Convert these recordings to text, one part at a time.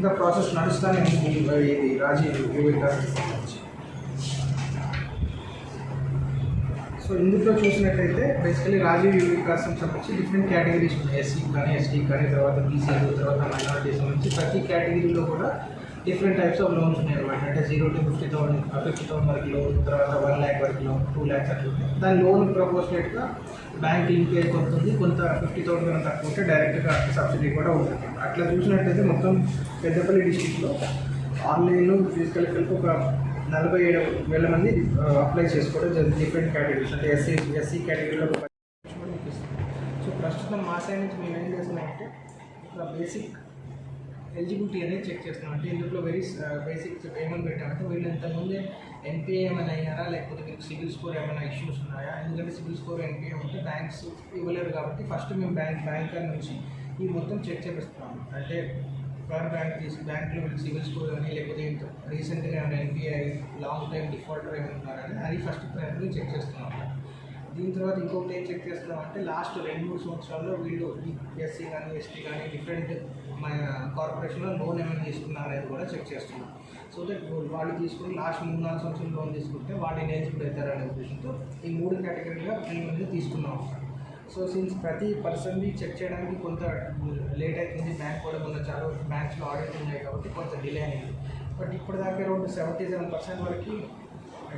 ఇంకా ప్రాసెస్ నడుస్తూనే ఉంది. ఇది రాజీవ్ సో ఇందులో చూసినట్టయితే బేసికలీ రాజీవ్ యువ వికాసం సంబంధించి డిఫరెంట్ కేటగిరీస్ ఉన్నాయి. ఎస్సీ కానీ ఎస్టీ కానీ తర్వాత బీసీలు తర్వాత మైనారిటీ సంబంధించి ప్రతి కేటగిరీలో కూడా డిఫరెంట్ టైప్స్ ఆఫ్ లోన్స్ ఉన్నాయి అనమాట అంటే zero to fifty thousand fifty thousand వరకు లోన్ తర్వాత వన్ ల్యాక్ వరకు లోన్ టూ ల్యాక్స్ అట్లా ఉంటాయి. దాని లోన్ ప్రపోర్షనేట్గా బ్యాంక్ లింకేజ్ కొంత ఉంది కొంత ఫిఫ్టీ థౌసండ్ కన్నా తక్కువ ఉంటే డైరెక్ట్గా సబ్సిడీ కూడా ఉంటుంది. అట్లా చూసినట్టయితే మొత్తం పెద్దపల్లి డిస్టిక్లో ఆన్లైన్లో ఫిజికల్ కలిపి ఒక నలభై ఏడు వేల మంది అప్లై చేసుకోవడం జరిగింది. డిఫరెంట్ కేటగిరీస్ అంటే ఎస్సీ ఎస్సీ కేటగిరీలో సో ప్రస్తుతం మా సైడ్ నుంచి మేము ఏం చేస్తున్నామంటే ఇట్లా బేసిక్ ఎలిజిబిలిటీ అనేది చెక్ చేస్తాం. అంటే ఇందులో వెరీ బేసిక్ uh, ఏమని పెట్టామంటే వీళ్ళు ఇంతకుముందే ఎన్పిఏ ఏమైనా అయ్యారా? లేకపోతే మీకు సివిల్ స్కోర్ ఏమైనా ఇష్యూస్ ఉన్నాయా? ఎందుకంటే సివిల్ స్కోర్ ఎన్పిఏ ఉంటే బ్యాంక్స్ ఇవ్వలేరు కాబట్టి ఫస్ట్ మేము బ్యాంక్ బ్యాంకర్ నుంచి ఈ మొత్తం చెక్ చేపిస్తున్నాం. అంటే పర్ బ్యాంక్ తీసి బ్యాంక్లో వీళ్ళకి సివిల్ స్కోర్ కానీ లేకపోతే రీసెంట్గా ఏమైనా ఎన్పిఐ లాంగ్ టైం డిఫాల్టర్ ఏమైనా ఉన్నారని అది ఫస్ట్ ప్రయారిటీ చెక్ చేస్తున్నాం. దీని తర్వాత ఇంకొకటి ఏం చెక్ చేస్తున్నాం అంటే లాస్ట్ రెండు మూడు సంవత్సరాల్లో వీళ్ళు ఎస్సీ కానీ ఎస్టీ కానీ డిఫరెంట్ మన కార్పొరేషన్లో లోన్ ఏమైనా తీసుకున్నారు అనేది కూడా చెక్ చేస్తున్నాం. సో దట్ వాళ్ళు తీసుకుని లాస్ట్ మూడు నాలుగు సంవత్సరాలు లోన్ తీసుకుంటే వాళ్ళు ఎలిజిబుల్ అవుతారనే ఉద్దేశంతో ఈ మూడు కేటగిరీగా మేము అనేది తీసుకున్నాం సో సిన్స్ ప్రతి పర్సన్ని చెక్ చేయడానికి కొంత లేట్ అవుతుంది బ్యాంక్ కూడా మొన్న చాలా బ్యాంక్స్లో ఆడిట్ ఉన్నాయి కాబట్టి కొంత డిలే అయింది బట్ ఇప్పుడు దాకా అరౌండ్ సెవెంటీ సెవెన్ పర్సెంట్ వరకు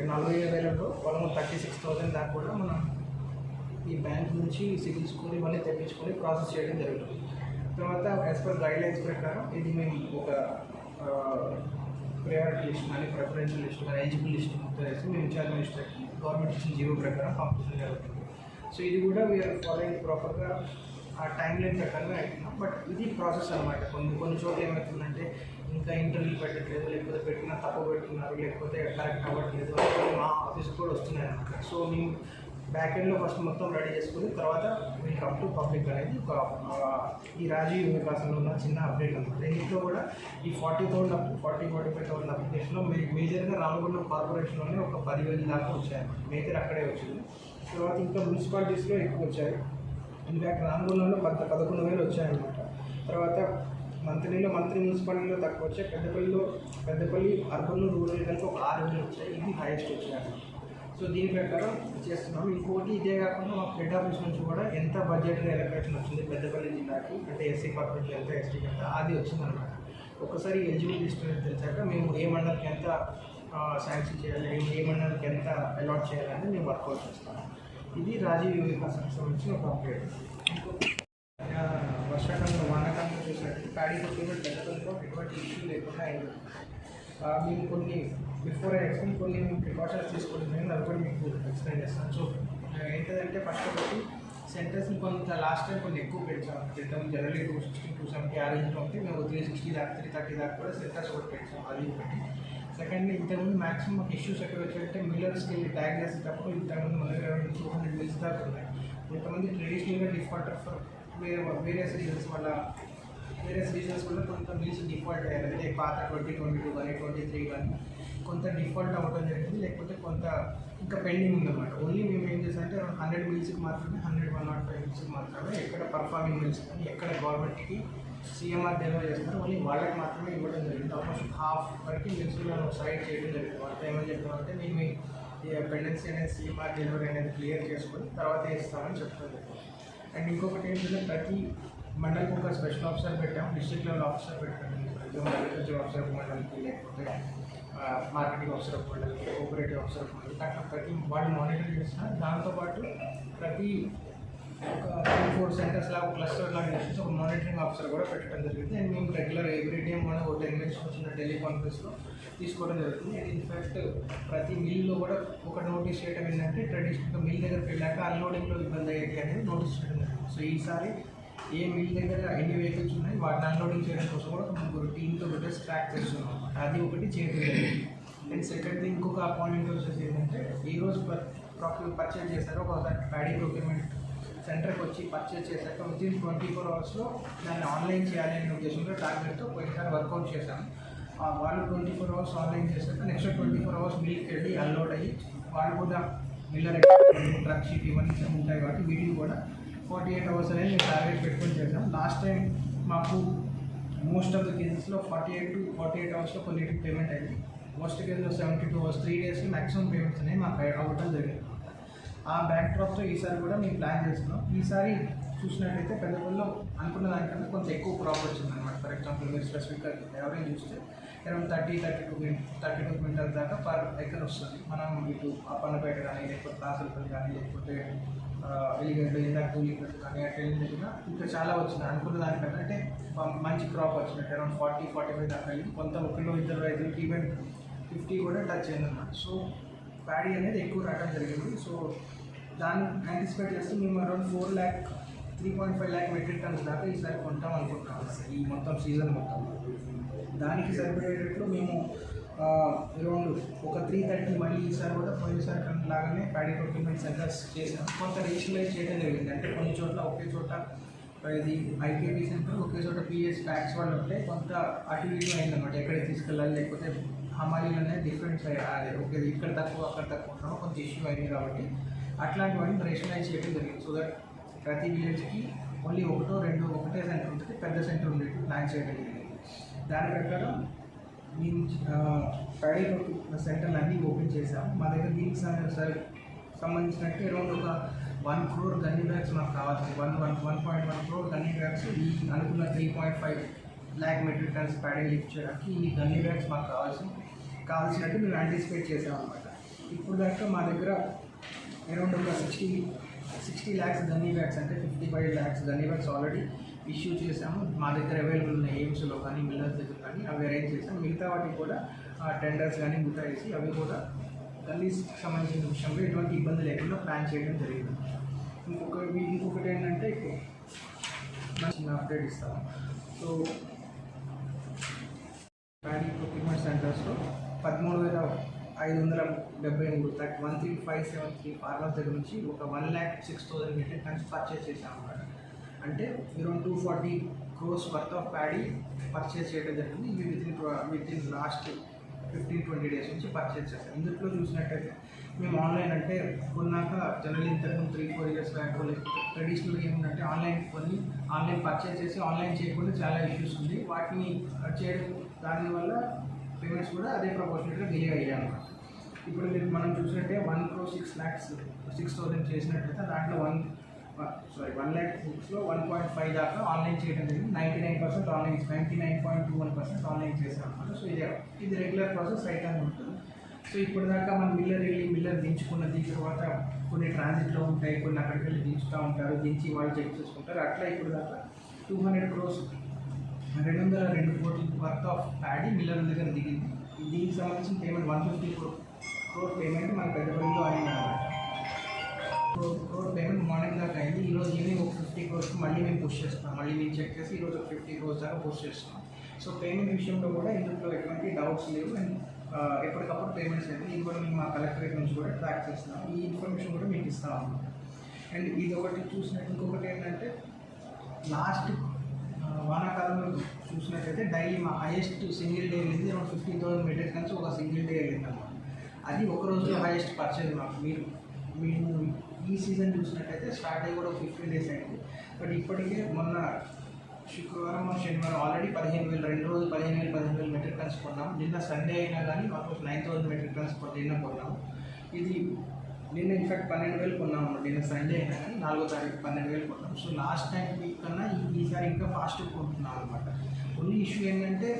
నలభై వేలలో వాళ్ళు థర్టీ సిక్స్ థౌసండ్ దాకా కూడా మనం ఈ బ్యాంక్ నుంచి సిబిల్ స్కోర్ ఇవన్నీ తెప్పించుకొని ప్రాసెస్ చేయడం జరుగుతుంది. తర్వాత యాజ్ పర్ గైడ్ లైన్స్ ప్రకారం ఇది మేము ఒక ప్రయారిటీ లిస్ట్ కానీ ప్రిఫరెన్షియల్ లిస్ట్ కానీ ఎలిజిబుల్ లిస్ట్ మొత్తం వేసి మేము ఇన్ఛార్జ్ మినిస్టర్కి గవర్నమెంట్ ఇచ్చిన జీవో ప్రకారం పంపించడం జరుగుతుంది సో ఇది కూడా వీఆర్ ఫాలోయింగ్ ప్రాపర్గా ఆ టైం లైన్ ప్రకారంగా అవుతున్నాం బట్ ఇది ప్రాసెస్ అనమాట కొన్ని కొన్ని చోట్ల ఏమవుతుందంటే ఇంకా ఇంటర్వ్యూ పెట్టట్లేదు లేకపోతే పెట్టినా తప్పు పెట్టుకున్నారు లేకపోతే కరెక్ట్ అవ్వట్లేదు మా ఆఫీస్ కూడా వస్తున్నాయి అనమాట సో మేము బ్యాక్ ఎండ్లో ఫస్ట్ మొత్తం రెడీ చేసుకుని తర్వాత మీకు కమ్ టు పబ్లిక్ అనేది ఒక ఈ రాజీవ్ వికాసంలో ఉన్న చిన్న అప్డేట్ అనమాట ఇంట్లో కూడా ఈ forty thousand up forty forty five thousand అప్లికేషన్లో మీ మేజర్గా రామగుండం కార్పొరేషన్లోనే ఒక పదివేల దాకా వచ్చాయి మేజర్ అక్కడే వచ్చింది. తర్వాత ఇంకా మున్సిపాలిటీస్లో ఎక్కువ వచ్చాయి. ఇన్ఫ్యాక్ట్ రామగుండంలో పద పదకొండు వేలు వచ్చాయన్నమాట. తర్వాత మంత్రిలో మంత్రి మున్సిపాలిటీలో తక్కువ వచ్చాయి. పెద్దపల్లిలో పెద్దపల్లి అర్బన్ రూరల్ కలిపి ఒక ఆరు వేలు వచ్చాయి. ఇది హైయెస్ట్ వచ్చాయి. సో దీని ప్రకారం చేస్తున్నాం ఇంకోటి ఇదే కాకుండా మా హెడ్ ఆఫీస్ నుంచి కూడా ఎంత బడ్జెట్ ఎలక్ట్రేషన్ వచ్చింది పెద్దపల్లి జిల్లాకి అంటే ఎస్సీ కార్పొరేషన్ ఎంత ఎస్టీకి ఎంత అది వచ్చిందనమాట ఒకసారి ఎలిజిబుల్ లిస్ట్ తెలిసాక మేము ఏ మండలికి ఎంత శాంక్షన్ చేయాలి ఏ- ఏ మండలికి ఎంత అలాట్ చేయాలని మేము వర్కౌట్ చేస్తాము. ఇది రాజీవ్ వికాసానికి సంబంధించిన ఒక అప్డేట్ వర్షాకాలంలో వానాకాలంలో చూసినట్టు ప్యాడీ కొట్టుకుని పెద్దపల్లిలో ఎటువంటి ఇష్యూ లేకుండా అయింది. మేము కొన్ని బిఫోర్ ఎక్స్ప్లెయిన్ కొన్ని మేము ప్రికాషన్స్ తీసుకుంటున్నాం అది కూడా మీకు ఎక్స్ప్లెయిన్ చేస్తాను. సో ఏంటంటే ఫస్ట్ ఒకటి సెంటర్స్ని కొంత లాస్ట్ టైం కొంచెం ఎక్కువ పెంచాం. క్రితం generally two sixty two seventy ఆ రేంజ్లో ఉంటే మేము త్రీ సిక్స్టీ దాకా త్రీ థర్టీ దాకా కూడా సెంటర్స్ కూడా పెంచాం. అది ఒకటి. సెకండ్ ఇంతకుముందు మాక్సిమం మాకు ఇష్యూస్ ఎక్కడ వచ్చాయంటే మిల్లర్స్కి వెళ్ళి ట్యాగ్ చేసేటప్పుడు ఇంతకుముందు మన దగ్గర టూ హండ్రెడ్ మిల్స్ దాకా ఉన్నాయి. కొంతమంది ట్రెడిషనల్గా డిఫాల్టర్ ఫర్ వేరే వేరియస్ రీజన్స్ వల్ల వేరియస్ రీజన్స్ వల్ల కొంత మిల్స్ డిఫాల్ట్ అయ్యారు అంటే పాత ట్వంటీ ట్వంటీ టూ కానీ ట్వంటీ త్రీ కానీ కొంత డిఫాల్ట్ అవ్వడం జరిగింది. లేకపోతే కొంత ఇంకా పెండింగ్ ఉందన్నమాట. ఓన్లీ మేము ఏం చేసామంటే హండ్రెడ్ మిల్స్కి మాత్రమే హండ్రెడ్ వన్ నాట్ ఫైవ్ మిల్స్కి మాత్రమే ఎక్కడ పర్ఫార్మింగ్ మిల్స్ కానీ ఎక్కడ గవర్నమెంట్కి సీఎంఆర్ డెలివరీ చేస్తారు ఓన్లీ వాళ్ళకి మాత్రమే ఇవ్వడం జరిగింది. ఆల్మోస్ట్ హాఫ్ వరకు మిల్స్ సైడ్ చేయడం జరిగింది. వాళ్ళతో ఏమని చెప్పామంటే మేము ఈ పెండెన్సీ అనేది సీఎంఆర్ డెలివరీ అనేది క్లియర్ చేసుకొని తర్వాత ఇస్తామని చెప్తుంది అండ్ ఇంకొకటి ఏంటంటే ప్రతి మండలికి ఒక స్పెషల్ ఆఫీసర్ పెట్టాం డిస్ట్రిక్ట్ లెవెల్ ఆఫీసర్ పెట్టాం ఎగ్జామ్ అగ్రికల్చర్ ఆఫీసర్ మండలికి లేకపోతే మార్కెటింగ్ ఆఫీసర్ ఆఫ్ మండలికి కోఆపరేటివ్ ఆఫీసర్ ఆఫ్ మండలికి అట్లా ప్రతి వాళ్ళు మానిటర్ చేస్తున్నారు దాంతోపాటు ప్రతి ఒక త్రీ ఫోర్ సెంటర్స్ లాగా క్లస్టర్ లాగా చేసి ఒక మానిటరింగ్ ఆఫీసర్ కూడా పెట్టడం జరిగింది. అండ్ మేము రెగ్యులర్ ఎవ్రీ డే మనం ఒక టెన్ మినిట్స్ వచ్చిన టెలికాన్ఫరెన్స్లో తీసుకోవడం జరుగుతుంది. అండ్ ఇన్ఫ్యాక్ట్ ప్రతి మిల్లో కూడా ఒక నోటీస్ చేయడం ఏంటంటే ట్రెడిషనల్గా మిల్ దగ్గరికి వెళ్ళాక అన్లోడింగ్లో ఇబ్బంది అయ్యేది అనేది నోటీస్ చేయడం జరిగింది. సో ఈసారి ఏ మిల్ దగ్గర ఎన్ని వెహికల్స్ ఉన్నాయి వాటిని అన్లోడింగ్ చేయడం కోసం కూడా ఒక ముగ్గురు టీంతో పెట్టేసి ట్రాక్ చేస్తున్నాం. అది ఒకటి చేయలేదు అండ్ సెకండ్ ఇంకొక అపాయింట్ వచ్చేసి ఏంటంటే ఈ రోజు ప్రాక్యూర్ పర్చేజ్ చేశారు ఒక ప్యాడీ ప్రొక్యూర్మెంట్ సెంటర్కి వచ్చి పర్చేజ్ చేశాక విత్ ట్వంటీ ఫోర్ అవర్స్లో దాన్ని ఆన్లైన్ చేయాలి అనే ఉద్దేశంతో టార్గెట్తో పోయినసారి వర్కౌట్ చేశాను. ఆ వాళ్ళు ట్వంటీ ఫోర్ అవర్స్ ఆన్లైన్ చేశాక నెక్స్ట్ ట్వంటీ ఫోర్ అవర్స్ మిల్కి వెళ్ళి అన్లోడ్ అయ్యి వాళ్ళు కూడా మిల్లర్ ట్రక్ షీట్ ఇవన్నీ ఉంటాయి కాబట్టి వీటిని కూడా ఫార్టీ ఎయిట్ అవర్స్ అనేది మేము టార్గెట్ పెట్టుకొని చేసాం లాస్ట్ టైం మాకు మోస్ట్ ఆఫ్ ద కేసెస్లో forty eight to forty eight అవర్స్లో కొన్నిటికి పేమెంట్ అయింది మోస్ట్ కేసులో సెవెంటీ టూ అవర్స్ త్రీ డేస్కి మాక్సిమం పేమెంట్స్ అనేవి మాకు అవ్వటం జరిగింది ఆ బ్యాక్ డ్రాప్తో ఈసారి కూడా మేము ప్లాన్ చేస్తున్నాం. ఈసారి చూసినట్లయితే పెద్దపల్లిలో అనుకున్న దానికన్నా కొంచెం ఎక్కువ క్రాప్ వచ్చింది అనమాట ఫర్ ఎగ్జాంపుల్ మీరు స్పెసిఫిక్గా ఎవరైనా చూస్తే around thirty thirty two thirty two quintal దాకా పర్ ఎకర్ వస్తుంది. మనం ఇటు అప్పన్నపేట కానీ లేకపోతే కాసల్పల్లి కానీ లేకపోతే ఎలిగడ్డ ఇందాక కూలిగడ్డ కానీ అటు వెళ్ళినట్టుగా ఇంకా చాలా వచ్చింది. అనుకున్న దానికన్నా అంటే మంచి క్రాప్ వచ్చినట్టు అరౌండ్ ఫార్టీ ఫార్టీ ఫైవ్ దాకా వెళ్ళి కొంత ఒకళ్ళు ఇద్దరు రైతులకి ఈవెన్ ఫిఫ్టీ కూడా టచ్ అయిందన్నమాట. సో ప్యాడీ అనేది ఎక్కువ రావడం జరిగింది. సో దాన్ని యాంటిసిపేట్ చేస్తే మేము around four lakh three point five lakh metric tons దాకా ఈసారి కొంటాం అనుకుంటున్నాం. ఈ మొత్తం సీజన్ మొత్తం. దానికి సరిపడేటట్లు మేము అరౌండ్ ఒక త్రీ థర్టీ మళ్ళీ ఈసారి కూడా పోయినసారి కన్నా లాగానే ప్యాడీ ప్రొక్యూర్మెంట్ సెంటర్స్ చేసాం కొంత రేషనలైజ్ చేయడం జరిగింది. అంటే కొన్ని చోట్ల ఒకే చోట ఇది ఐకేపీ సెంటర్ ఒకే చోట పిఎస్ ప్యాక్స్ వాళ్ళు ఉంటే కొంత అటు ఇటు అయిందన్నమాట. ఎక్కడికి తీసుకెళ్ళాలి లేకపోతే హమాలీలు అనేది డిఫరెంట్ అదే ఓకే ఇక్కడ తక్కువ అక్కడ తక్కువ ఉండడం కొంచెం ఇష్యూ అయింది కాబట్టి అట్లాంటివన్నీ రేషనలైజ్ చేయడం జరిగింది. సో దట్ ప్రతి విలేజ్కి ఓన్లీ ఒకటో రెండు ఒకటే సెంటర్ ఉంటుంది పెద్ద సెంటర్ ఉండేట్టు ప్లాన్ చేయడం జరిగింది. దాని ప్రకారం మేము ప్యాడీ సెంటర్లు అన్నీ ఓపెన్ చేశాం. మా దగ్గర దీనికి సరే సంబంధించినట్టు అరౌండ్ ఒక వన్ క్రోర్ గన్నీ బ్యాగ్స్ మాకు కావాలి. One one one point one crore gunny bags ఈ అనుకున్న three point five lakh metric tons paddy lift చేయడానికి ఈ గన్నీ బ్యాగ్స్ మాకు కావాల్సి కావాల్సినట్టు మేము యాంటిసిపేట్ చేసాం అనమాట ఇప్పుడు దాకా మా దగ్గర అరౌండ్ ఒక sixty sixty lakhs gunny bags అంటే fifty five lakhs gunny bags already issue చేసాము మా దగ్గర అవైలబుల్ ఉన్న ఎయిమ్స్లో కానీ మిల్లర్స్ దగ్గర కానీ అవి అరేంజ్ చేసాం మిగతా వాటికి కూడా టెండర్స్ కానీ మిగతా వేసి అవి కూడా గల్లీస్కి సంబంధించిన విషయంలో ఎటువంటి ఇబ్బంది లేకుండా ప్లాన్ చేయడం జరిగింది. ఇంకొక ఇంకొకటి ఏంటంటే ఇప్పుడు చిన్న అప్డేట్ ఇస్తాము. సో ప్యాడీ ప్రొక్యూర్మెంట్ సెంటర్స్లో పదమూడు వేల ఐదు వందల డెబ్బై మూడు thirty one three five seven three farmers దగ్గర నుంచి ఒక one lakh six thousand metric tons purchase చేశాం అన్నమాట అంటే around two forty crores worth of paddy purchase చేయడం జరిగింది. ఇవి within within last fifteen twenty days నుంచి పర్చేస్ చేస్తాం ఇందులో చూసినట్టయితే మేము ఆన్లైన్ అంటే కొన్నాక జనరల్ ఇంతకుముందు త్రీ ఫోర్ ఇయర్స్ బ్యాక్ లేకపోతే ట్రెడిషనల్గా ఏముందంటే ఆన్లైన్ కొన్ని ఆన్లైన్ పర్చేస్ చేసి ఆన్లైన్ చేయకుండా చాలా ఇష్యూస్ ఉంది. వాటిని చేయడం దానివల్ల పేమెంట్స్ కూడా అదే ప్రపోర్షనేట్గా డిలే అయ్యాయి అనమాట ఇప్పుడు మీరు మనం చూసినట్టే one crore six lakhs six thousand చేసినట్టయితే దాంట్లో వన్ సారీ వన్ ల్యాక్ బుక్స్లో వన్ పాయింట్ ఫైవ్ దాకా ఆన్లైన్ చేయడం జరిగింది. Ninety nine percent online ninety nine point two one percent online చేసాం అనమాట సో ఇది ఇది రెగ్యులర్ ప్రాసెస్ అయితే ఉంటుంది. సో ఇప్పుడు దాకా మనం మిల్లర్ వెళ్ళి మిల్లర్ దించుకున్న దీని తర్వాత కొన్ని ట్రాన్సిట్లో ఉంటాయి కొన్ని అక్కడికి వెళ్ళి దించుతూ ఉంటారు దించి వాళ్ళు చెక్ చేసుకుంటారు. అట్లా ఇప్పుడు దాకా టూ హండ్రెడ్ క్రోస్ రెండు వందల రెండు కోట్ల వర్త్ ఆఫ్ ప్యాడీ మిల్లర్ దగ్గర దిగింది. దీనికి సంబంధించిన payment one fifty crore payment మన పెద్దపల్లిలో అయింది అనమాట క్రోర్ పేమెంట్ మార్నింగ్ దాకా అయింది. ఈరోజు ఈవినింగ్ ఒక ఫిఫ్టీ క్రోర్స్ మళ్ళీ మేము పుష్ చేస్తున్నాం. మళ్ళీ మేము చెక్ చేసి ఈరోజు ఒక ఫిఫ్టీ క్రోర్స్ దాకా పుష్ చేస్తున్నాం. సో పేమెంట్ విషయంలో కూడా ఇందులో ఎటువంటి డౌట్స్ లేవు. అండ్ ఎప్పటికప్పుడు పేమెంట్స్ అయితే ఇది కూడా మేము మా కలెక్టరేట్ నుంచి కూడా ట్రాక్ చేస్తున్నాం. ఈ ఇన్ఫర్మేషన్ కూడా మీకు ఇస్తాం అండ్ ఇది ఒకటి చూసినట్టు ఇంకొకటి ఏంటంటే లాస్ట్ వానాకాలంలో చూసినట్టయితే డైలీ మా హైయెస్ట్ సింగిల్ డే వెళ్ళింది అరౌండ్ ఫిఫ్టీన్ థౌసండ్ మీటర్స్ నుంచి ఒక సింగిల్ డే వెళ్ళింది అన్నమాట అది ఒక రోజులో హైయెస్ట్ పర్చేజ్ మాకు. మీరు మేము ఈ సీజన్ చూసినట్టయితే స్టార్ట్ అయ్యి కూడా ఫిఫ్టీన్ డేస్ అయింది. బట్ ఇప్పటికే మొన్న శుక్రవారం శనివారం ఆల్రెడీ పదిహేను వేలు రెండు రోజులు పదిహేను వేలు పదిహేను వేలు మెట్రిక్ టన్స్ కొన్నాం. నిన్న సండే అయినా కానీ almost nine thousand metric tons నిన్న కొన్నాం. ఇది నిన్న ఇన్ఫాక్ట్ పన్నెండు వేలు కొన్నాం నిన్న సండే అయినా కానీ నాలుగో తారీఖు పన్నెండు వేలు కొన్నాం. సో లాస్ట్ టైం వీక్ కన్నా ఈసారి ఇంకా ఫాస్ట్ కొంటున్నాం అనమాట ఓన్లీ ఇష్యూ ఏంటంటే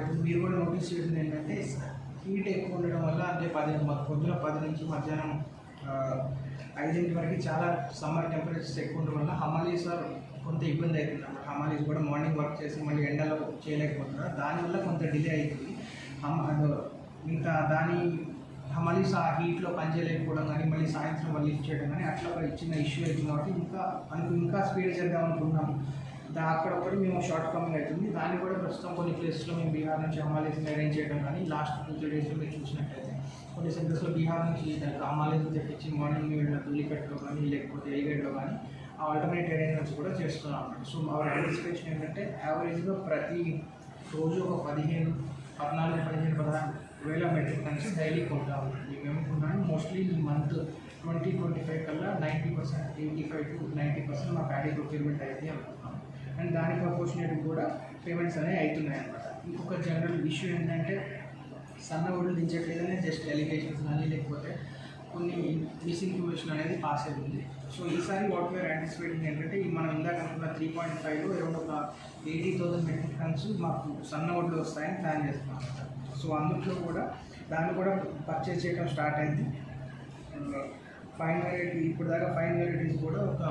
ఇప్పుడు మీరు కూడా నోటీస్ చేసింది ఏంటంటే హీట్ ఎక్కువ ఉండడం వల్ల అంటే పది పొద్దున పది నుంచి మధ్యాహ్నం ఐదింటి వరకు చాలా సమ్మర్ టెంపరేచర్స్ ఎక్కువ ఉండడం వల్ల హమాలీస్ కొంత ఇబ్బంది అవుతుంది అన్నమాట హమాలీస్ కూడా మార్నింగ్ వర్క్ చేసి మళ్ళీ ఎండలో చేయలేకపోతున్నారు. దానివల్ల కొంత డిలే అవుతుంది. ఇంకా దాని హమాలీస్ ఆ హీట్లో పనిచేయలేకపోవడం కానీ మళ్ళీ సాయంత్రం వాళ్ళు ఇచ్చేయడం కానీ అట్లా చిన్న ఇష్యూ అవుతుంది. కాబట్టి ఇంకా మనకు ఇంకా స్పీడ్ చేద్దాం అనుకున్నాము అక్కడ ఒకటి మేము షార్ట్ కమింగ్ అవుతుంది దాన్ని కూడా ప్రస్తుతం కొన్ని ప్లేసెస్లో మేము బీహార్ నుంచి అమ్మాలేస్ అరేంజ్ చేయడం కానీ లాస్ట్ టూ త్రీ డేస్లో మీరు చూసినట్టయితే కొన్ని సెంటర్స్లో బీహార్ నుంచి అమ్మాలేస్ తెప్పించి మార్నింగ్ వెళ్ళిన తుల్లికట్లో కానీ లేకపోతే ఎలిగడ్లో కానీ ఆ ఆల్టర్నేట్ అరేంజ్మెంట్స్ కూడా చేస్తున్నాం అన్నమాట. సో అవర్ యాంటిసిపేషన్ ఏంటంటే యావరేజ్గా ప్రతి రోజు ఒక పదిహేను పద్నాలుగు పదిహేను పదహారు వేల మెట్రిక్ టన్స్ డైలీ కొంటా ఉంటుంది మేము కొంటాము మోస్ట్లీ ఈ మంత్ ట్వంటీ ట్వంటీ ఫైవ్ కల్లా ninety percent eighty five to ninety percent మా ప్యాడీ ప్రొక్యూర్మెంట్ అయితే అండ్ దానికి అపోర్చునేట్ కూడా పేమెంట్స్ అనేవి అవుతున్నాయి అనమాట ఇంకొక జనరల్ ఇష్యూ ఏంటంటే సన్న ఒడ్లు దించట్లేదనే జస్ట్ ఎలిగేషన్స్ కానీ లేకపోతే కొన్ని మిస్ఇన్ఫర్మేషన్ అనేది పాస్ అవుతుంది. సో ఈసారి వాట్ వేర్ యాంటిసిపేటింగ్ ఏంటంటే మనం ఇందాక అనుకున్న త్రీ పాయింట్ ఫైవ్లో అరౌండ్ ఒక ఎయిటీ థౌసండ్ మెట్రిక్ టన్స్ మాకు సన్న ఒడ్లు వస్తాయని ప్లాన్ చేస్తున్నాం సో అందుట్లో కూడా దాన్ని కూడా పర్చేజ్ చేయడం స్టార్ట్ అయింది. ఫైన్ వెరైటీ ఇప్పుడు దాకా ఫైన్ వెరైటీస్ కూడా ఒక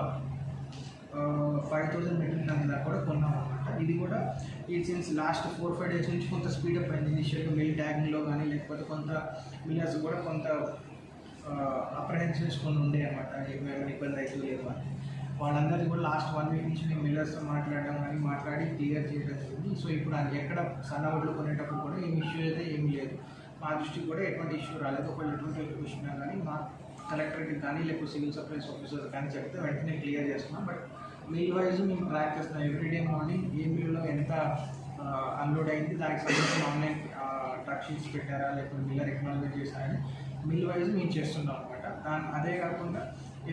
ఫైవ్ థౌసండ్ మెట్రిక్ టన్ దాకా కూడా కొన్నాం అనమాట ఇది కూడా ఈ since last four five days నుంచి కొంత స్పీడప్ అయింది. ఇనిషియల్గా మిల్ ట్యాగింగ్లో కానీ లేకపోతే కొంత మిల్లర్స్ కూడా కొంత అప్రహెన్షన్స్ కొన్ని ఉండే అనమాట ఏమైనా ఇబ్బంది అవుతుంది లేదు అని. వాళ్ళందరికీ కూడా లాస్ట్ వన్ వీక్ నుంచి మేము మిల్లర్స్తో మాట్లాడడం కానీ మాట్లాడి క్లియర్ చేయడం జరిగింది. సో ఇప్పుడు అది ఎక్కడ సన్నబడులు కొనేటప్పుడు కూడా ఏం ఇష్యూ అయితే ఏమీ లేదు. మా దృష్టికి కూడా ఎటువంటి ఇష్యూ రాలేదు. ఒకవేళ ఎటువంటి ఇష్యూ కానీ మా కలెక్టరేట్కి కానీ లేకపోతే సివిల్ సప్లైస్ ఆఫీసర్ కానీ చెప్తే వెంటనే క్లియర్ చేస్తున్నాం. బట్ మీల్ వైజ్ మేము ట్రాక్ చేస్తున్నాం ఎవ్రీడే మార్నింగ్ ఏ మీల్లో ఎంత అన్లోడ్ అయింది? దానికి సంబంధించిన ఆన్లైన్ ట్రక్ షీట్స్ పెట్టారా? లేకపోతే మిల్లర్ ఎక్నాలజీ చేశారని మిల్ వైజ్ మేము చేస్తున్నాం అనమాట దాని అదే కాకుండా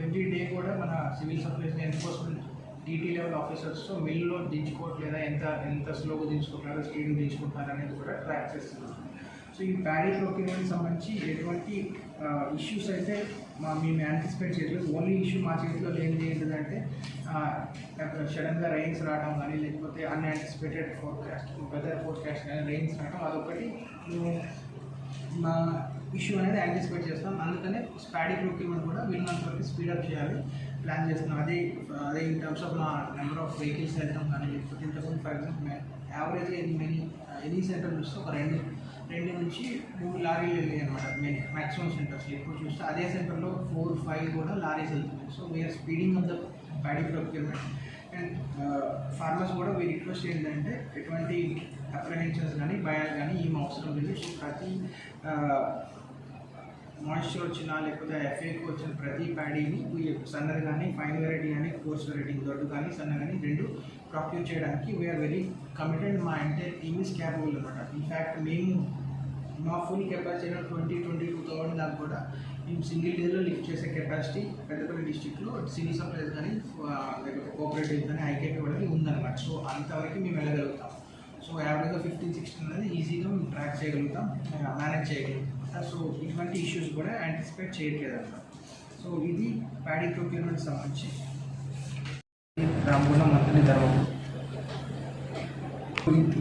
ఎవ్రీ డే కూడా మన civil supplies enforcement DT level ఆఫీసర్స్తో మిల్లో దించుకోవట్లేదా? ఎంత ఎంత స్లోగా దించుకుంటున్నారో? స్పీడ్ దించుకుంటున్నారు అనేది కూడా ట్రాక్ చేస్తున్నాం. సో ఈ ప్యాడీ ప్రొక్యూర్మెంట్ సంబంధించి ఎటువంటి ఇష్యూస్ అయితే మా మేము యాంటిసిపేట్ చేయట్లేదు. ఓన్లీ ఇష్యూ మా చేతిలో లేనిది ఏంటిదంటే సడన్గా రైన్స్ రావడం కానీ లేకపోతే అన్యాంటిసిపేటెడ్ ఫోర్కాస్ట్ వెదర్ ఫోర్కాస్ట్ కానీ రైన్స్ రావడం అదొకటి. మేము మా ఇష్యూ అనేది యాంటిసిపేట్ చేస్తాం. అందుకనే స్పాడిక్ రిక్రూట్మెంట్ కూడా వీళ్ళంత వరకు స్పీడప్ చేయాలి. ప్లాన్ చేస్తున్నాం. అదే అదే ఇన్ టర్మ్స్ ఆఫ్ మా నెంబర్ ఆఫ్ వెహికల్స్ వెళ్ళడం కానీ లేకపోతే ఇంతకుముందు ఫర్ ఎగ్జాంపుల్ యావరేజ్ ఎన్ని మెనీ ఎనీ సెంటర్ చూస్తే ఒక రెండు రెండు నుంచి మూడు లారీలు వెళ్ళాయి అనమాట మెయిన్ మ్యాక్సిమం సెంటర్స్ ఇప్పుడు చూస్తే అదే సెంటర్లో ఫోర్ ఫైవ్ కూడా లారీస్ వెళ్తున్నాయి. So we are speeding of the paddy procurement and farmers కూడా వీ రిక్వెస్ట్ ఏంటంటే ఎటువంటి అప్రహెన్షన్స్ కానీ భయాలు కానీ ఏం అవసరం లేదు. సో ప్రతి uh, మాయిశ్చర్ వచ్చినా లేకపోతే ఎఫ్ఏకి వచ్చిన ప్రతి ప్యాడీని సన్నర్ కానీ ఫైన్ వెరైటీ కానీ కోర్స్ వెరైటీ దొడ్డు కానీ సన్న కానీ రెండు ప్రాక్యూర్ చేయడానికి వీఆర్ వెరీ కమిటెడ్ మా అంటే టీమ్ ఇస్ క్యాపబుల్ అనమాట ఇన్ఫ్యాక్ట్ మేము మా full capacity twenty twenty two thousand దాకా కూడా. మేము సింగిల్ డేలో లిఫ్ట్ చేసే కెపాసిటీ పెద్దపల్లి డిస్టిక్లో సివిల్ సప్లైస్ కానీ లేకపోతే కోఆపరేటివ్ కానీ ఐకేపీ వాళ్ళకి ఉందన్నమాట. సో అంతవరకు మేము వెళ్ళగలుగుతాం. సో యావరేజ్గా ఫిఫ్టీన్ సిక్స్టీన్ అనేది ఈజీగా మేము ట్రాక్ చేయగలుగుతాం మేనేజ్ చేయగలుగుతాం. సో ఇటువంటి ఇష్యూస్ కూడా యాంటిసిపేట్ చేయట్లేదు అన్నమాట సో ఇది ప్యాడీ ప్రొక్యూర్మెంట్ సంబంధించి. రామగుండం మంత్రి ధర్మం.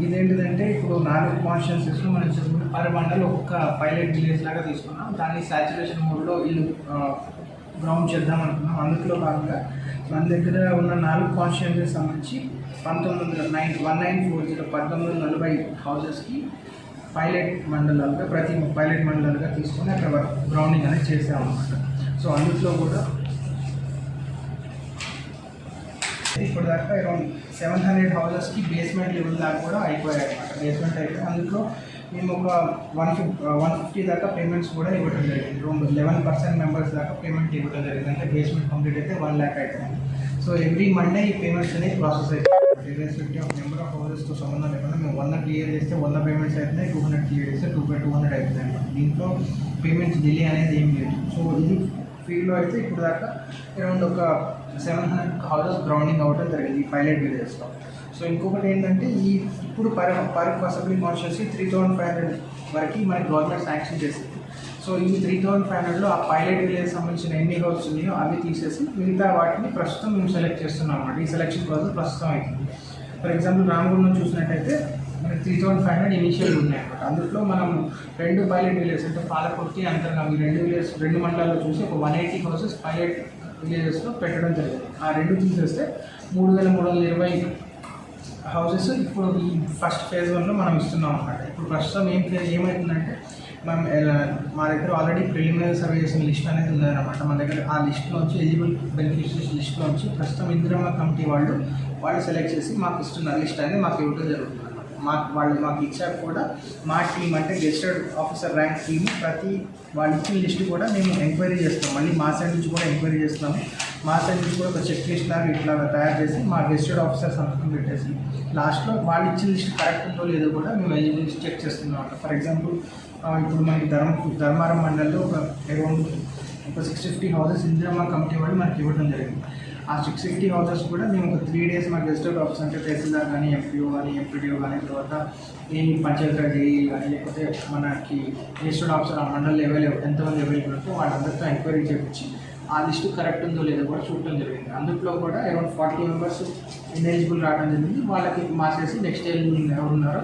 ఇదేంటిదంటే ఇప్పుడు నాలుగు కాన్స్టిట్యూన్సీస్లో మనం చెప్పిన పర్ ఒక్క పైలట్ విలేజ్ లాగా తీసుకున్నాం. దాన్ని సాచురేషన్ మోడ్లో ఇల్లు గ్రౌండ్ చేద్దాం అనుకున్నాం. అందులో భాగంగా మన దగ్గర ఉన్న నాలుగు కాన్స్టిట్యూన్సీస్ సంబంధించి పంతొమ్మిది వందల nine one nine four zero పంతొమ్మిది వందల నలభై హౌసెస్కి పైలట్ మండలాలుగా ప్రతి పైలట్ మండలాలుగా తీసుకొని అక్కడ గ్రౌండింగ్ అనేది చేసామన్నమాట. సో అందులో కూడా ఇప్పటిదాకా అరౌండ్ సెవెన్ హండ్రెడ్ హౌసెస్కి బేస్మెంట్ లెవెల్ దాకా కూడా అయిపోయాయి అనమాట బేస్మెంట్ అయిపోయి అందులో మేము ఒక వన్ ఫిఫ్ వన్ ఫిఫ్టీ దాకా పేమెంట్స్ కూడా ఇవ్వడం జరిగింది. రెండు లెవెన్ పర్సెంట్ మెంబర్స్ దాకా పేమెంట్ ఇవ్వడం జరిగింది. అంటే బేస్మెంట్ కంప్లీట్ అయితే వన్ ల్యాక్ అవుతుంది సో ఎవ్రీ మండే ఈ పేమెంట్స్ అనేవి ప్రాసెస్ అవుతాయి ఇర్రెస్పెక్టివ్ ఆఫ్ నెంబర్ ఆఫ్ హౌసెస్తో సంబంధం లేకుండా మేము వంద క్లియర్ చేస్తే వంద పేమెంట్స్ అవుతున్నాయి టూ హండ్రెడ్ క్లియర్ చేస్తే టూ బై టూ హండ్రెడ్ అవుతుంది అనమాట దీంట్లో పేమెంట్స్ డిలే అనేది ఏం లేదు. సో ఇది ఫీల్డ్లో అయితే ఇప్పుడు దాకా అరౌండ్ ఒక సెవెన్ హండ్రెడ్ హౌసెస్ గ్రౌండింగ్ అవ్వడం జరిగింది ఈ పైలట్ విలేజ్లో సో ఇంకొకటి ఏంటంటే ఈ ఇప్పుడు per per assembly constituency three thousand five hundred వరకు మనకి గవర్నమెంట్ శాంక్షన్ చేసింది. సో ఈ త్రీ థౌసండ్ ఫైవ్ హండ్రెడ్లో ఆ పైలట్ విలేజ్ సంబంధించిన ఎన్ని హౌసెస్ ఉన్నాయో అవి తీసేసి మిగతా వాటిని ప్రస్తుతం మేము సెలెక్ట్ చేస్తున్నాం అనమాట ఈ సెలెక్షన్ ప్రాసెస్ ప్రస్తుతం అవుతుంది ఫర్ ఎగ్జాంపుల్ రామగుండం చూసినట్టయితే మనకి three thousand five hundred initial ఉన్నాయి అనమాట అందులో మనం రెండు పైలట్ విలేజ్ అంటే పాలకొట్టి అంతర్గా ఈ రెండు విలేజ్ రెండు మండలాల్లో చూసి ఒక వన్ ఎయిటీ హౌసెస్ పైలట్ విలేజెస్లో పెట్టడం జరిగింది. ఆ రెండు తీసేస్తే మూడు వేల మూడు వందల ఇరవై హౌసెస్ ఇప్పుడు ఈ ఫస్ట్ ఫేజ్ వన్లో మనం ఇస్తున్నాం అనమాట ఇప్పుడు ప్రస్తుతం ఏం ఫేజ్ ఏమవుతుందంటే మనం మా దగ్గర ఆల్రెడీ ప్రిలిమినరీ సర్వే చేసిన లిస్ట్ అనేది ఉందన్నమాట. మన దగ్గర ఆ లిస్ట్లో వచ్చి ఎలిజిబుల్ బెనిఫిషరీస్ వచ్చి ప్రస్తుతం ఇందిరమ్మ కమిటీ వాళ్ళు వాళ్ళు సెలెక్ట్ చేసి మాకు ఇస్తున్న లిస్ట్ అనేది మాకు ఇవ్వడం జరుగుతుంది. మాకు వాళ్ళు మాకు ఇచ్చాక కూడా. మా టీం అంటే గెస్టెడ్ ఆఫీసర్ ర్యాంక్ టీమ్ ప్రతి వాళ్ళు ఇచ్చిన లిస్ట్ కూడా మేము ఎంక్వైరీ చేస్తాం. మళ్ళీ మా సైడ్ నుంచి కూడా ఎంక్వైరీ చేస్తాము. మా సైడ్ నుంచి కూడా ఒక చెక్ లిస్ట్ లాగా ఇట్లా తయారు చేసి మా గెస్టెడ్ ఆఫీసర్ సంతకం పెట్టేసి లాస్ట్లో వాళ్ళు ఇచ్చిన లిస్ట్ కరెక్ట్ ఉందో లేదో కూడా మేము ఎలిజిబిలిటీ చెక్ చేస్తున్నాం ఫర్ ఎగ్జాంపుల్ ఇప్పుడు మనకి ధర్మ ధర్మారం మండలిలో ఒక అరౌండ్ ఒక six fifty houses Indiramma committee వాళ్ళు మనకి ఇవ్వడం జరిగింది. ఆ సిక్స్ ఫిఫ్టీ హౌసెస్ కూడా మేము ఒక త్రీ డేస్ మా గెస్ట్ ఆఫీస్ అంటే తహసీల్దార్ కానీ ఎంపీఓ కానీ ఎంపీడీఓ కానీ తర్వాత ఈ పంచాయతీ జేఈ కానీ లేకపోతే మనకి గెస్టెడ్ ఆఫీసర్ ఆ మండల్ లెవెల్ ఎంతమంది అవైలబుల్ ఉంటే వాళ్ళందరితో ఎంక్వైరీ చేయించి ఆ లిస్టు కరెక్ట్ ఉందో లేదో కూడా చూడటం జరిగింది. అందులో కూడా అరౌండ్ ఫార్టీ మెంబర్స్ ఇన్ఎలిజిబుల్ రావడం జరిగింది. వాళ్ళకి మార్చేసి నెక్స్ట్ ఎలిజిబుల్ ఎవరు ఉన్నారో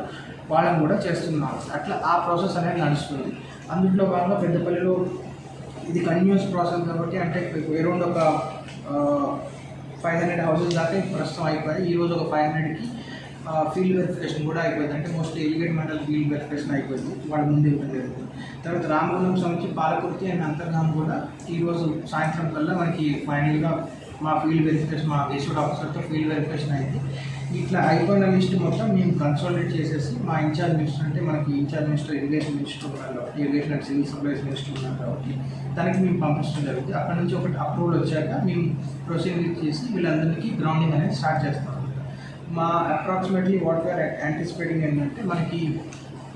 వాళ్ళని కూడా చేస్తున్నారు. అట్లా ఆ ప్రాసెస్ అనేది నడుస్తుంది. అందులో భాగంగా పెద్దపల్లిలో ఇది కంటిన్యూస్ ప్రాసెస్ కాబట్టి అంటే అరౌండ్ ఒక ఫైవ్ హండ్రెడ్ హౌసెస్ దాకా ప్రస్తుతం అయిపోయాయి. ఈరోజు ఒక ఫైవ్ హండ్రెడ్కి ఫీల్డ్ వెరిఫికేషన్ కూడా అయిపోయింది. అంటే mostly Elgaid mandal field verification అయిపోయింది. వాళ్ళ ముందు ఇవ్వడం జరుగుతుంది తర్వాత రామగుండం సంబంధించి పాలకుర్తి అండ్ అంతర్గాం కూడా ఈరోజు సాయంత్రం కల్లా మనకి ఫైనల్గా మా ఫీల్డ్ వెరిఫికేషన్ మా గెస్టెడ్ ఆఫీసర్తో ఫీల్డ్ వెరిఫికేషన్ అయింది. ఇట్లా అయిపోయిన లిస్ట్ మొత్తం మేము కన్సల్టేట్ చేసేసి మా ఇన్ఛార్జ్ మినిస్టర్ అంటే మనకి ఇన్ఛార్జ్ మినిస్టర్ ఇరిగేషన్ మినిస్టర్ ఉన్నారు కాబట్టి irrigation and civil supplies minister ఉన్నారు కాబట్టి దానికి మేము పంపించడం జరుగుతుంది అక్కడ నుంచి ఒకటి అప్రూవల్ వచ్చాక మేము ప్రొసీడింగ్ చేసి వీళ్ళందరికీ గ్రౌండింగ్ అనేది స్టార్ట్ చేస్తాం. మా అప్రాక్సిమేట్లీ వాట్ వీఆర్ యాంటిసిపేటింగ్ ఏంటంటే మనకి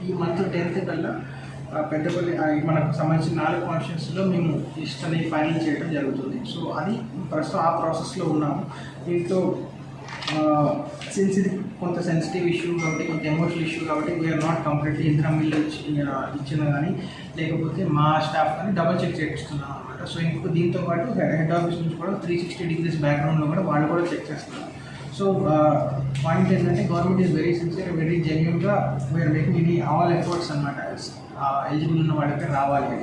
ఈ మంత్ టెన్త్ కల్లా పెద్దపల్లి మనకు సంబంధించిన నాలుగు కాన్స్టిట్యూన్సీలో మేము లిస్ట్ అనేది ఫైనల్ చేయడం జరుగుతుంది. సో అది ప్రస్తుతం ఆ ప్రాసెస్లో ఉన్నాము. దీంతో సిన్స్ ఇది కొంత సెన్సిటివ్ ఇష్యూ కాబట్టి కొంత ఎమోషనల్ ఇష్యూ కాబట్టి we are not completely Indira mill ఇచ్చిన కానీ లేకపోతే మా స్టాఫ్ కానీ డబల్ చెక్ చేపిస్తున్నాం అనమాట సో ఇంకొక దీంతో పాటు హెడ్ ఆఫీస్ నుంచి కూడా త్రీ సిక్స్టీ డిగ్రీస్ బ్యాక్గ్రౌండ్లో కూడా వాళ్ళు కూడా చెక్ చేస్తున్నారు. సో పాయింట్ ఏంటంటే government is very sincere very జెన్యున్గా వీఆర్ మేకింగ్ ఇది ఆల్ ఎఫర్ట్స్ అనమాట ఎలిజిబుల్ ఉన్న వాళ్ళకి రావాలి.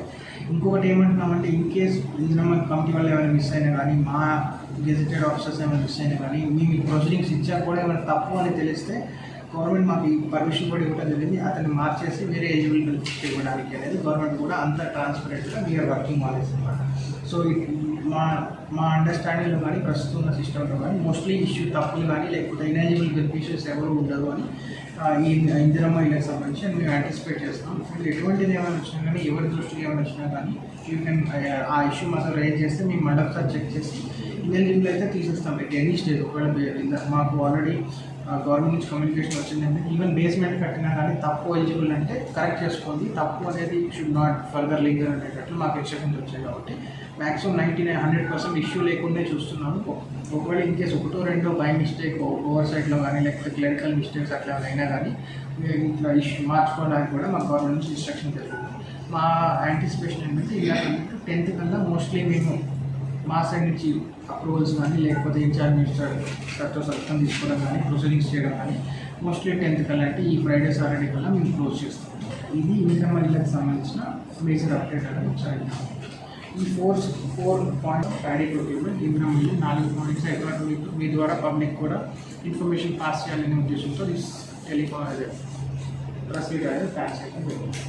ఇంకొకటి ఏమంటున్నామంటే ఇన్ కేస్ ఇంద్రమ్మ కమిటీ వాళ్ళు ఏమైనా మిస్ అయినా కానీ మా గెజిటెడ్ ఆఫీసర్స్ ఏమైనా మిస్ అయినా కానీ మేము ఈ ప్రొసీడింగ్స్ ఇచ్చాక కూడా ఏమైనా తప్పు అని తెలిస్తే గవర్నమెంట్ మాకు ఈ పర్మిషన్ కూడా ఇవ్వడం జరిగింది. అతన్ని మార్చేసి వేరే ఎలిజిబుల్ బెనిఫిట్ ఇవ్వడానికి అనేది గవర్నమెంట్ కూడా అంత ట్రాన్స్పరెంట్గా వీఆర్ వర్కింగ్ మానేసి అనమాట సో మా మా అండర్స్టాండింగ్లో కానీ ప్రస్తుతం ఉన్న సిస్టంలో కానీ మోస్ట్లీ ఇష్యూ తప్పులు కానీ లేకపోతే ఇనెలిజిబుల్ బెనిఫిషియర్స్ ఎవరు ఉండరు అని ఈ ఇందిరమ్మ ఇలా సంబంధించి మేము యాంటిసిపేట్ చేస్తాం. అండ్ ఎటువంటిది ఏమైనా వచ్చినా కానీ ఎవరి దృష్టికి ఏమైనా వచ్చినా కానీ యూ కెన్ ఆ ఇష్యూ మాత్రం రేజ్ చేస్తే మేము మళ్ళీ ఒకసారి చెక్ చేసి ఇనెలిజిబుల్ అయితే తీసేస్తాం లైక్ ఎనీ స్టేజ్ ఒకవేళ మాకు ఆల్రెడీ గవర్నమెంట్ నుంచి కమ్యూనికేషన్ వచ్చిందంటే ఈవెన్ బేస్మెంట్ కట్టినా కానీ తప్పు ఎలిజిబుల్ అంటే కరెక్ట్ చేసుకోండి. తప్పు అనేది షుడ్ నాట్ ఫర్దర్ లింగర్ అనేటట్లు మాకు ఇన్స్ట్రక్షన్స్ వచ్చాయి కాబట్టి maximum ninety nine hundred percent issue లేకుండా చూస్తున్నాము. ఒకవేళ ఇన్ కేసు ఒకటో రెండో బై మిస్టేక్ ఓవర్ సైడ్లో కానీ లేకపోతే క్లరికల్ మిస్టేక్స్ అట్లా అయినా కానీ ఇట్లా ఇష్యూ మార్చుకోవడానికి కూడా మా గవర్నమెంట్ నుంచి ఇన్స్ట్రక్షన్ జరుగుతుంది. మా యాంటిసిపేషన్ ఏంటంటే ఇలా టెన్త్ కల్లా మోస్ట్లీ మేము మా సైడ్ నుంచి అప్రూవల్స్ కానీ లేకపోతే ఇన్ఛార్జ్ మినిస్టర్ సార్తో సత్యం తీసుకోవడం కానీ ప్రొసీడింగ్స్ చేయడం కానీ మోస్ట్లీ టెన్త్ కల్లా అంటే ఈ ఫ్రైడే సాటర్డే కల్లా మేము క్లోజ్ చేస్తాం. ఇది ఇంటర్ మహిళలకు సంబంధించిన మేజర్ అప్డేట్ అనేది ఒకసారి ఈ four four point paddy procurement Indira mill నాలుగు పాయింట్స్ ఎకనామిక్ మీ ద్వారా పబ్లిక్ కూడా ఇన్ఫర్మేషన్ పాస్ చేయాలనే ఉద్దేశంతో దిస్ టెలిఫోన్ అదే ప్రసీడ్ అనేది ప్యాక్ చేయడం జరిగింది